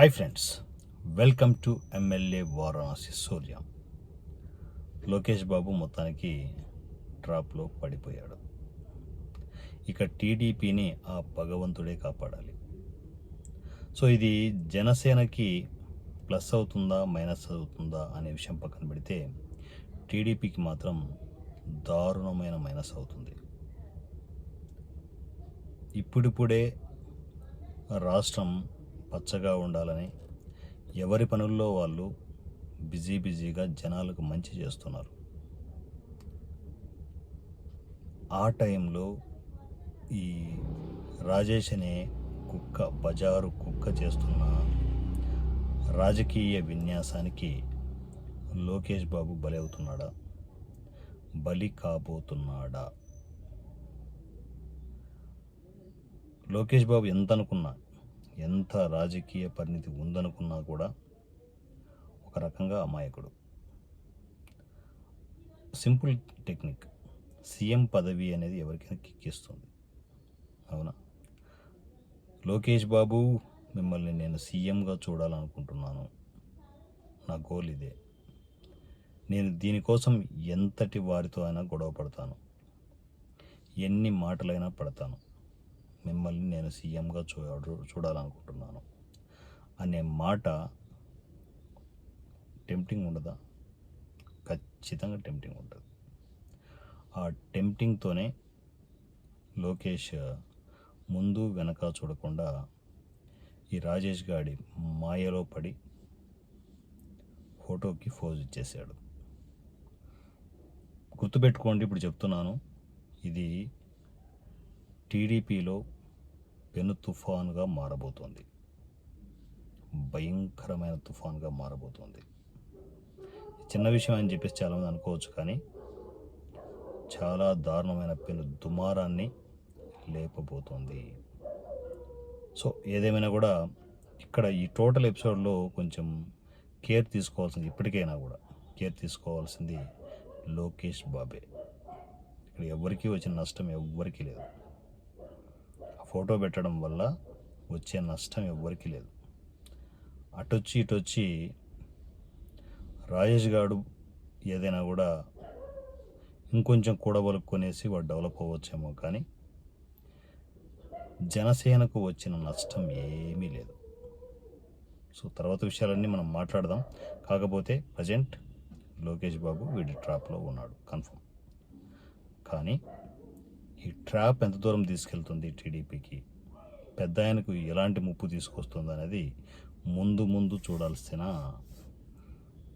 Hi friends welcome to MLA Varanasi Surya Lokesh Babu మొత్తానికి ట్రాప్లో పడిపోయాడు. ఇక టీడీపీని ఆ భగవంతుడే కాపాడాలి. సో ఇది జనసేనకి ప్లస్ అవుతుందా మైనస్ అవుతుందా అనే విషయం పక్కన పెడితే టీడీపీకి మాత్రం దారుణమైన మైనస్ అవుతుంది. ఇప్పుడిప్పుడే రాష్ట్రం పచ్చగా ఉండాలని ఎవరి పనుల్లో వాళ్ళు బిజీ బిజీగా జనాలకు మంచి చేస్తున్నారు. ఆ టైంలో ఈ రాజేష్ అనే కుక్క బజారు కుక్క చేస్తున్న రాజకీయ విన్యాసానికి లోకేష్ బాబు బలి అవుతున్నాడా బలి కాబోతున్నాడా? లోకేష్ బాబు ఎంత అనుకున్నా ఎంత రాజకీయ పరిణితి ఉందనుకున్నా కూడా ఒక రకంగా అమాయకుడు. Simple technique. సీఎం పదవి అనేది ఎవరికైనా కిక్కిస్తుంది అవునా? లోకేష్ బాబు మిమ్మల్ని నేను సీఎంగా చూడాలనుకుంటున్నాను. నా గోల్ ఇదే. నేను దీనికోసం ఎంతటి వారితో అయినా గొడవ పడతాను. ఎన్ని మాటలైనా పడతాను. మిమ్మల్ని నేను సీఎంగా చూ చూడాలనుకుంటున్నాను. అనే మాట టెంప్టింగ్ ఉండదా? ఖచ్చితంగా టెంప్టింగ్ ఉంటుంది. ఆ టెంప్టింగ్తోనే లోకేష్ ముందు వెనక చూడకుండా ఈ రాజేష్ గాడి మాయలో పడి ఫోటోకి ఫోజ్ ఇచ్చేసాడు గుర్తుపెట్టుకోండి ఇప్పుడు చెప్తున్నాను. ఇది టీడీపీలో పెను తుఫాన్గా మారబోతోంది. భయంకరమైన తుఫాన్గా మారబోతోంది. చిన్న విషయం అని చెప్పేసి చాలామంది అనుకోవచ్చు కానీ చాలా దారుణమైన పెను దుమారాన్ని లేపబోతోంది. సో ఏదేమైనా కూడా ఇక్కడ ఈ టోటల్ ఎపిసోడ్లో కొంచెం కేర్ తీసుకోవాల్సింది ఇప్పటికైనా కూడా కేర్ తీసుకోవాల్సింది లోకేష్ బాబే. ఇక్కడ ఎవరికీ వచ్చిన నష్టం ఎవ్వరికీ లేదు. ఫోటో పెట్టడం వల్ల వచ్చే నష్టం ఎవ్వరికీ లేదు. అటొచ్చి ఇటొచ్చి రాజేష్ గారు ఏదైనా కూడా ఇంకొంచెం కూడబలుక్కునేసి వాడు డెవలప్ అవ్వచ్చేమో కానీ జనసేనకు వచ్చిన నష్టం ఏమీ లేదు. సో తర్వాత విషయాలన్నీ మనం మాట్లాడదాం. కాకపోతే ప్రజెంట్ లోకేష్ బాబు వీడి ట్రాప్లో ఉన్నాడు కన్ఫర్మ్. కానీ ఈ ట్రాప్ ఎంత దూరం తీసుకెళ్తుంది టీడీపీకి? పెద్ద ఆయనకు ఎలాంటి ముప్పు తీసుకొస్తుంది అనేది ముందు ముందు చూడాల్సిన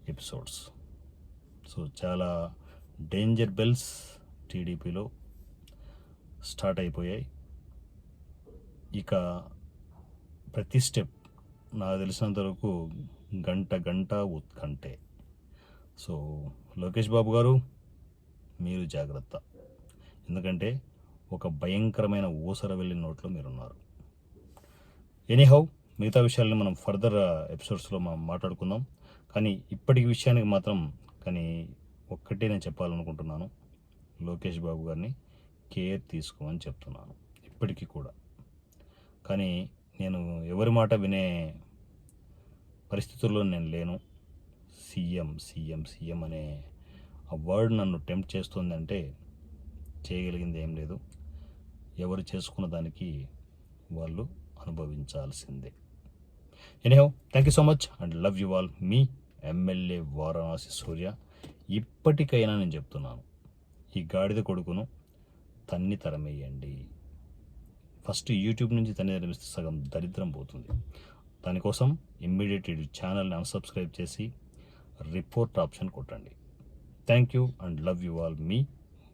ఎపిసోడ్స్. సో చాలా డేంజర్ బెల్స్ టీడీపీలో స్టార్ట్ అయిపోయాయి. ఇక ప్రతి స్టెప్ నాకు తెలిసినంత వరకు గంట గంట ఉత్కంఠే. సో లోకేష్ బాబు గారు మీరు జాగ్రత్త. ఎందుకంటే ఒక భయంకరమైన ఊసర వెళ్ళిన నోట్లో మీరున్నారు. ఎనీహౌ మిగతా విషయాల్ని మనం ఫర్దర్ ఎపిసోడ్స్లో uh, మనం మాట్లాడుకుందాం. కానీ ఇప్పటి విషయానికి మాత్రం కానీ ఒక్కటే నేను చెప్పాలనుకుంటున్నాను. లోకేష్ బాబు గారిని కేర్ తీసుకోమని చెప్తున్నాను. ఇప్పటికీ కూడా. కానీ నేను ఎవరి మాట వినే పరిస్థితుల్లో నేను లేను. సీఎం సీఎం సీఎం అనే ఆ వర్డ్ నన్ను టెంప్ట్ చేస్తుందంటే చేయగలిగింది ఏం లేదు. ఎవరు చేసుకున్న దానికి వాళ్ళు అనుభవించాల్సిందే. Anyhow thank you so much and love you all me MLA Varanasi Surya ఇప్పటికైనా నేను చెప్తున్నాను ఈ గాడిద కొడుకును తన్ని తరమేయండి. ఫస్ట్ యూట్యూబ్ నుంచి తన్ని తరమిస్తే సగం దరిద్రం పోతుంది. దానికోసం ఇమ్మీడియట్ ఛానల్ని అన్సబ్స్క్రైబ్ చేసి రిపోర్ట్ ఆప్షన్ కొట్టండి. Thank you and love you all me